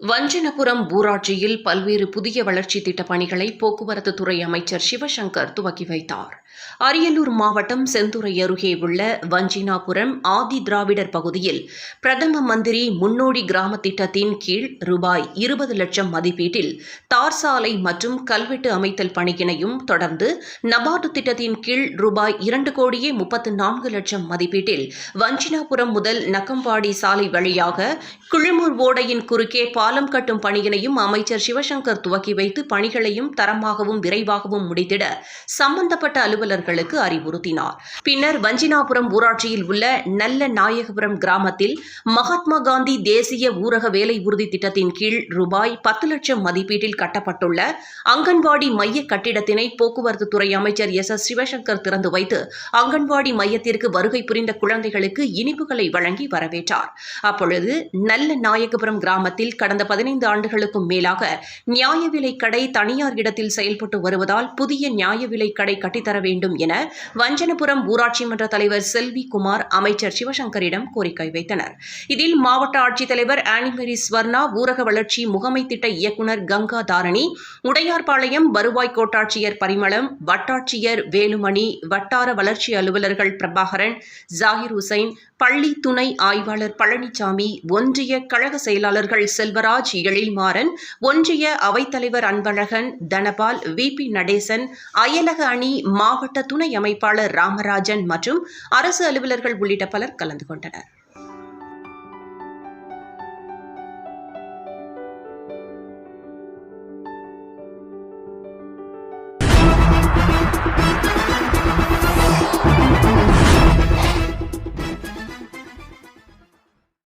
வஞ்சனபுரம் ஊராட்சியில் பல்வேறு புதிய வளர்ச்சி திட்டப் பணிகளை போக்குவரத்து துறை அமைச்சர் சிவசங்கர் துவக்கி வைத்தார். அரியலூர் மாவட்டம் செந்துறை அருகே உள்ள வஞ்சினாபுரம் ஆதி திராவிடர் பகுதியில் பிரதம மந்திரி முன்னோடி கிராம திட்டத்தின் கீழ் ரூபாய் இருபது லட்சம் மதிப்பீட்டில் தார் சாலை மற்றும் கல்வெட்டு அமைத்தல் பணியினையும் தொடர்ந்து நபார்டு திட்டத்தின் கீழ் ரூபாய் இரண்டு கோடியே முப்பத்து நான்கு லட்சம் மதிப்பீட்டில் வஞ்சினாபுரம் முதல் நக்கம்பாடி சாலை வழியாக குழுமூர் ஓடையின் குறுக்கே பாலம் கட்டும் பணியினையும் அமைச்சர் சிவசங்கர் துவக்கி வைத்து பணிகளையும் தரமாகவும் விரைவாகவும் முடித்திட சம்பந்தப்பட்ட அலுவலர்களுக்கு அறிவுறுத்தினார். பின்னர் வஞ்சினாபுரம் ஊராட்சியில் உள்ள நல்ல நாயகபுரம் கிராமத்தில் மகாத்மா காந்தி தேசிய ஊரக வேலை உறுதி திட்டத்தின் கீழ் ரூபாய் பத்து லட்சம் மதிப்பீட்டில் கட்டப்பட்டுள்ள அங்கன்வாடி மைய கட்டிடத்தினை போக்குவரத்து துறை அமைச்சர் எஸ். எஸ். சிவசங்கர் திறந்து வைத்து அங்கன்வாடி மையத்திற்கு வருகை புரிந்த குழந்தைகளுக்கு இனிப்புகளை வழங்கி வரவேற்றார். அப்பொழுது நல்ல நாயகபுரம் கிராமத்தில் கடந்த கடந்த பதினைந்து ஆண்டுகளுக்கும் மேலாக நியாய விலைக் கடை தனியார் இடத்தில் செயல்பட்டு வருவதால் புதிய நியாய விலை கடை கட்டித்தர வேண்டும் என வஞ்சனபுரம் ஊராட்சி மன்ற தலைவர் செல்வி குமார் அமைச்சர் சிவசங்கரிடம் கோரிக்கை வைத்தனர். இதில் மாவட்ட ஆட்சித்தலைவர் ஆனிமரி ஸ்வர்ணா ஊரக வளர்ச்சி முகமை திட்ட இயக்குநர் கங்கா தாரணி உடையார்பாளையம் வருவாய் கோட்டாட்சியர் பரிமளம் வட்டாட்சியர் வேலுமணி வட்டார வளர்ச்சி அலுவலர்கள் பிரபாகரன் ஜாகிர் ஹுசைன் பள்ளி துணை ஆய்வாளர் பழனிசாமி ஒன்றிய கழக செயலாளர்கள் செல்வராஜ் எழில்மாறன் ஒன்றிய அவைத்தலைவர் அன்பழகன் தனபால் வி பி நடேசன் அயலக அணி மாவட்ட துணை அமைப்பாளர் ராமராஜன் மற்றும் அரசு அலுவலர்கள் உள்ளிட்ட பலர் கலந்து கொண்டனர்.